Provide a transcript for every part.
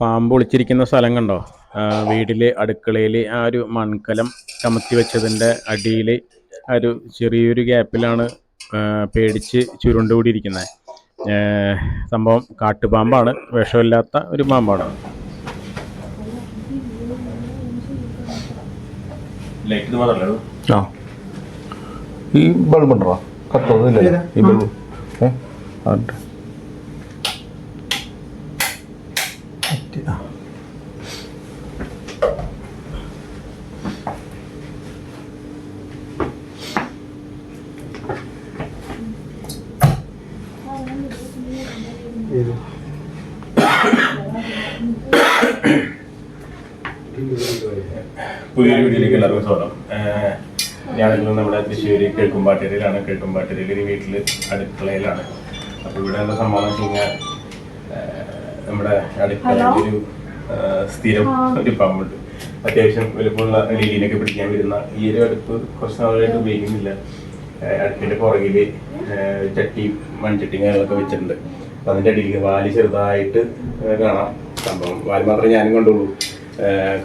പാമ്പ് ഒളിച്ചിരിക്കുന്ന സ്ഥലം കണ്ടോ വീട്ടിൽ അടുക്കളയിൽ ആ ഒരു മൺകലം ചമത്തി വെച്ചതിന്റെ അടിയിൽ ആ ഒരു ചെറിയൊരു ഗ്യാപ്പിലാണ് പേടിച്ച് ചുരുണ്ടുകൂടിയിരിക്കുന്നത്. സംഭവം കാട്ടുപാമ്പാണ് വിഷമില്ലാത്ത ഒരു പാമ്പാണ്. ആ. ഈ ബൾബ് ഉണ്ടോ? കത്തുന്നില്ല ഈ ബൾബ്. ഏ ആട്ടെ. ആ. പുതിയൊരു വീട്ടിലേക്ക് എല്ലാവർക്കും സ്വാഗതം. ഞാനിന്ന് നമ്മുടെ തൃശ്ശൂര് കേൾക്കുമ്പാട്ടേരിയിലാണ് കേൾക്കുമ്പാട്ടേരിയിൽ ഒരു വീട്ടിൽ അടുക്കളയിലാണ്. അപ്പോൾ ഇവിടെ എന്താ സംഭവം വെച്ച് കഴിഞ്ഞാൽ നമ്മുടെ അടുക്കളയിലൊരു സ്ഥിരം ഒരു പമ്പുണ്ട്. അത്യാവശ്യം വലുപ്പമുള്ള ലീലിനൊക്കെ പിടിക്കാൻ വരുന്ന ഈ ഒരു അടുപ്പ് കുറച്ച് നാളായിട്ട് ഉപയോഗിക്കുന്നില്ല. അടുപ്പിന്റെ പുറകിൽ ചട്ടി മൺചട്ടി കാര്യങ്ങളൊക്കെ വെച്ചിട്ടുണ്ട്. അപ്പം അതിന്റെ അടിയിൽ വാൽ ചെറുതായിട്ട് കാണാം. സംഭവം വാൽ മാത്രമേ ഞാനും കണ്ടുള്ളൂ.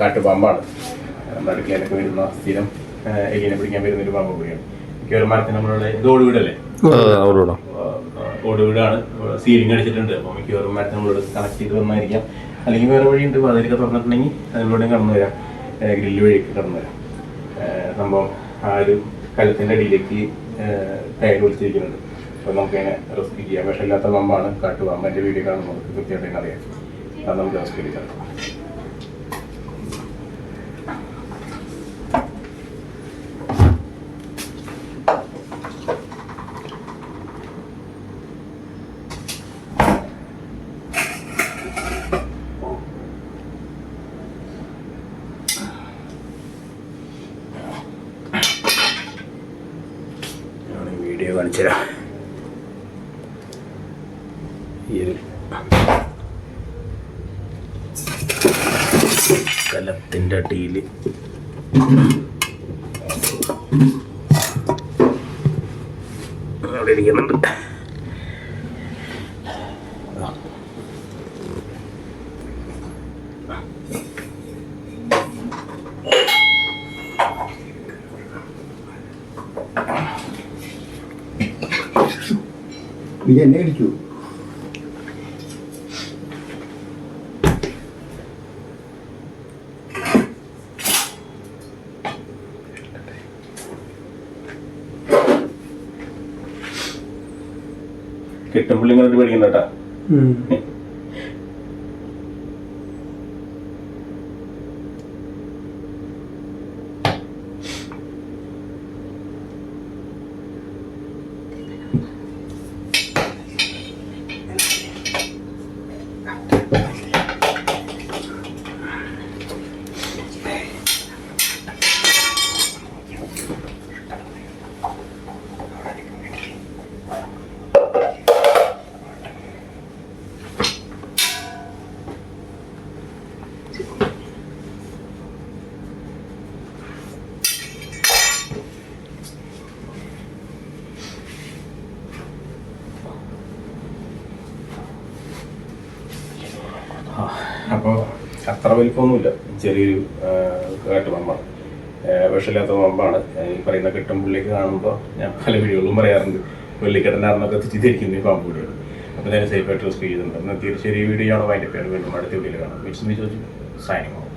കാട്ടുപാമ്പാണ്. അടുക്കളയിലൊക്കെ വരുന്ന സ്ഥിരം എലീനെ പിടിക്കാൻ വരുന്ന ഒരു പാമ്പ് കൂടിയാണ്. മിക്കവാറും മരത്തിന് നമ്മളുടെ ഇത് വീടല്ലേ ആ, അവിടെ വിടാം ഓട് വീടാണ് സീലിംഗ് അടിച്ചിട്ടുണ്ട്. അപ്പോൾ മിക്കവാറും മരത്തിന് നമ്മളോട് കണക്ട് ചെയ്ത് വന്നായിരിക്കാം. അല്ലെങ്കിൽ വേറെ വഴിയുണ്ട്. വാതിലൊക്കെ തുറന്നിട്ടുണ്ടെങ്കിൽ അതിലൂടെയും കടന്നു വരാം. ഗ്രില്ല് വഴിയൊക്കെ കടന്നു വരാം. സംഭവം ആ ഒരു കലത്തിന്റെ അടിയിലേക്ക് ടയർ വിളിച്ചിരിക്കുന്നുണ്ട് അപ്പോൾ നമുക്കതിനെ റെസ്ക്യൂ ചെയ്യാം. വിഷമില്ലാത്ത പമ്പാണ് കാട്ടുപാമ്പ് എന്റെ വീഡിയോ കാണുമ്പോൾ നമുക്ക് കൃത്യമായിട്ട് അറിയാം. അത് നമുക്ക് റെസ്ക്യൂ ചെയ്യാം ഞാൻ ഈ വീഡിയോ കാണിച്ചു തരാം കലത്തിന്റെ അടിയിൽ. അവിടെ ഇരിക്കുന്നുണ്ട്. ഇത് എന്നെ അടിച്ചു കിട്ടുമ്പോൾ ഇങ്ങനെ പേടിക്കണ്ട കേട്ടാ. അപ്പോൾ അത്ര വലിപ്പമൊന്നുമില്ല. ചെറിയൊരു കാട്ട് പമ്പാണ് വിഷമില്ലാത്ത പമ്പാണ് ഈ പറയുന്ന കെട്ടുമ്പുള്ളിലേക്ക് കാണുമ്പോൾ ഞാൻ പല വീഡിയോകളും പറയാറുണ്ട്. വെള്ളിക്കെട്ടനാർന്നൊക്കെ തെറ്റിദ്ധരിക്കുന്ന ഈ പാമ്പ് വീഡിയോ അപ്പോൾ ഞാൻ സേഫായിട്ട് റിസ്ക് ചെയ്തിട്ടുണ്ട് എന്നാൽ തീർച്ചയായും ഈ വീഡിയോ ആണ് പേര് വീണ്ടും. അടുത്ത വീഡിയോയിൽ കാണാം. വിച്ച് ചോദിച്ചു സൈനിങ്